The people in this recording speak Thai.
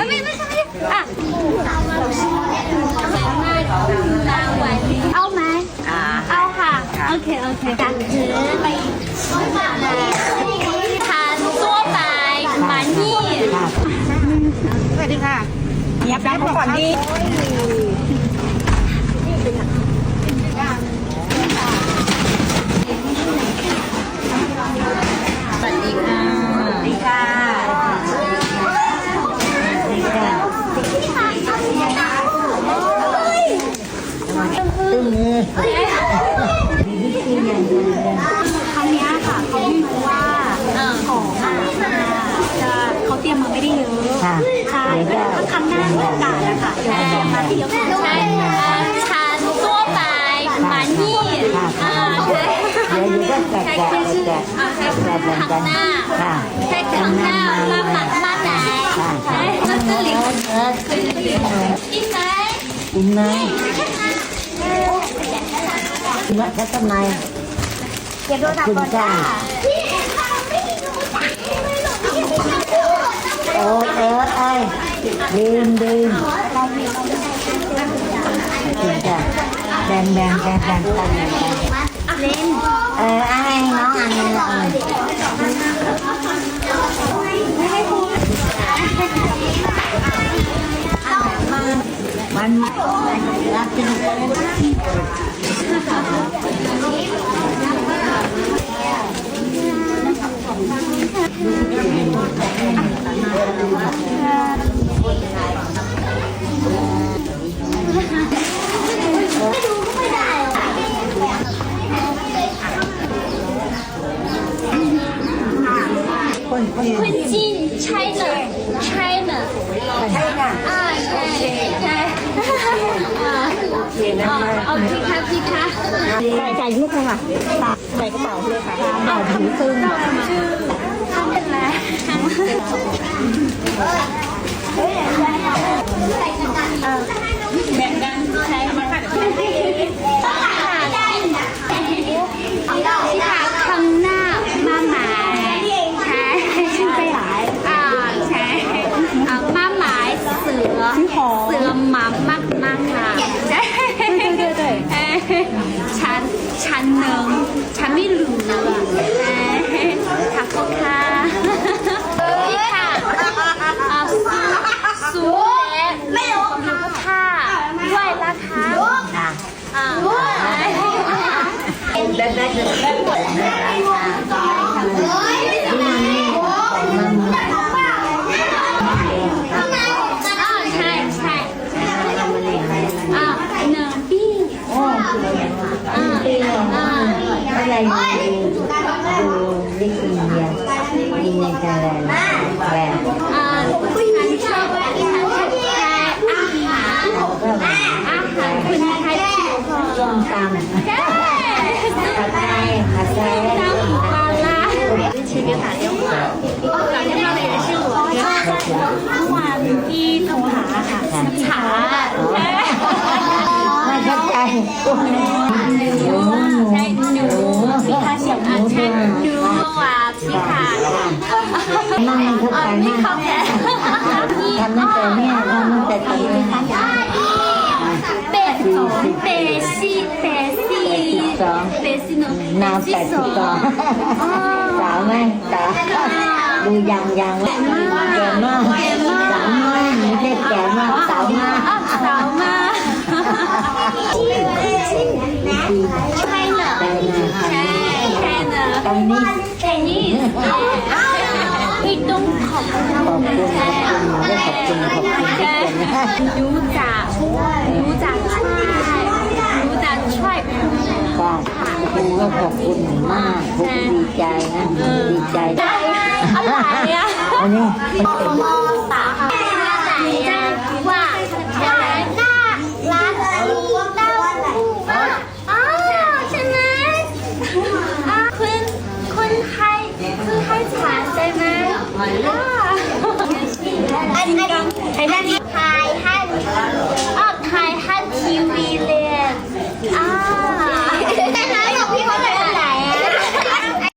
อไม่ไม่ใช่อะเอาไหมเอาค่ะ โอเค โอเคจังคือไปทานตัวไปมานี่สวัสดีค่ะยับยับก่อนดีสวัสดีค่ะ สวัสดีค่ะสวัสดีค่ะตึ้งมือ ครั้งเนี้ยค่ะเขาไม่รู้ว่าของอะจะเขาเตรียมมาไม่ได้เยอะค่ะใช่เดี๋ยวจะถ้าครั้งหน้ามีโอกาสอะค่ะเดี๋ยวจะเตรียมมาที่เยอะกว่าใช่ทานตัวไปมานี่อ่าใช่เดี๋ยวอยู่ก็แกะแกะแกะอ่าใช่แกะแบ่งข้ากังนหน้าค่ะใช่ข้างหน้ามามามาไหนใช่แล้ว这里เอออีกไหนกินไหมกินแล้วก็ทำไมเก็บโทรศัพคุท์ณก่อนจ้าจ้าโอ้เอิร์ธไอ้ดื่ม ดื่มคุณจ้าแบ่งแบ่งแบ่งแบ่งกันแบ่งกันเล่นเอ อไอ้น้องอันนี้ละมันรักจริง คนจีน คนจีน China China ใช่ค่ะ อ่าใช่ใช่อ่าเอาเอาพี่คะพี่คะ ใส่ใส่ลูกค่ะใส่กระเป๋าเลยค่ะเป๋าถือซึ่งทำเป็นไรแบ่งกันใช้มาคะพี่ะข้ ฉันฉันหนึ่งฉันไม่รู้อะเอ้ยขอบคุณค่ะพี่ค่ะอ่าสูและไม่รู้ค่ะด้วยนะคะค่ะอ่าได้ได้ได้ได้มัน อ่าใช่ใช่อ่าหนึ่งปี โอ้ อ่าอ่า อะไรดูดูลิขิตเนี่ยมีในใจแรงแรง อ่าฉันชอบฉันชอบแค่อาหาร เขาก็แบบ อาหารคุณไทย ส้มตำ ใช่ ผัด ไทยผัดไทย ตำปลาร้า 去给打电话打电话的人是我เมื่อวานที่โทรหาค่ะ ฉาใช่ ไม่เข้าใจ ค่ะนั่งเข้าใจไม่มากเข้าใจทำตั้งแต่เนี่ยทำตั้งแต่ตอนนี้เป็ดเป็ดซี่เป็ดซี่เป็ดซี่หนูนาวแปดสิบสองสาวไหมสาวดูยังยังแก่มากสาวม ตอนนี้ใช่นี่พี่ต้องขอบคุณขอบคุณขอบคุณขอบคุณรู้จักรู้จักช่วยรู้จักช่วยค่ะครูก็ขอบคุณมากครูดีใจนะดีใจอะไรอะอันนี้ตาค่ะ